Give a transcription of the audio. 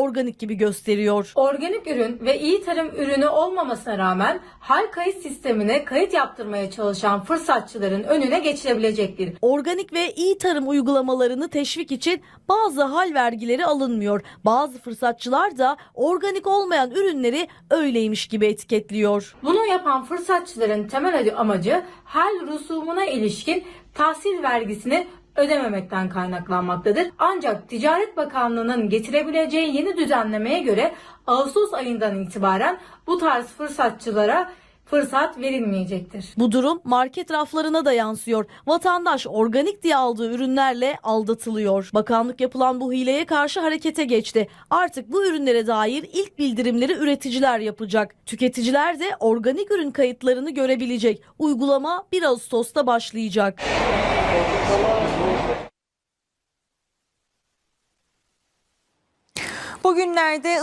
organik gibi gösteriyor. Organik ürün ve iyi tarım ürünü olmamasına rağmen hal kayıt sistemine kayıt yaptırmaya çalışan fırsatçıların önüne geçilebilecektir. Organik ve iyi tarım uygulamalarını teşvik için bazı hal vergileri alınmıyor. Bazı fırsatçılar da organik olmayan ürünleri öyleymiş gibi etiketliyor. Bunu yapan fırsatçıların temel amacı hal rusumuna ilişkin tahsil vergisini ödememekten kaynaklanmaktadır. Ancak Ticaret Bakanlığı'nın getirebileceği yeni düzenlemeye göre Ağustos ayından itibaren bu tarz fırsatçılara fırsat verilmeyecektir. Bu durum market raflarına da yansıyor. Vatandaş organik diye aldığı ürünlerle aldatılıyor. Bakanlık yapılan bu hileye karşı harekete geçti. Artık bu ürünlere dair ilk bildirimleri üreticiler yapacak. Tüketiciler de organik ürün kayıtlarını görebilecek. Uygulama 1 Ağustos'ta başlayacak. Bugünlerde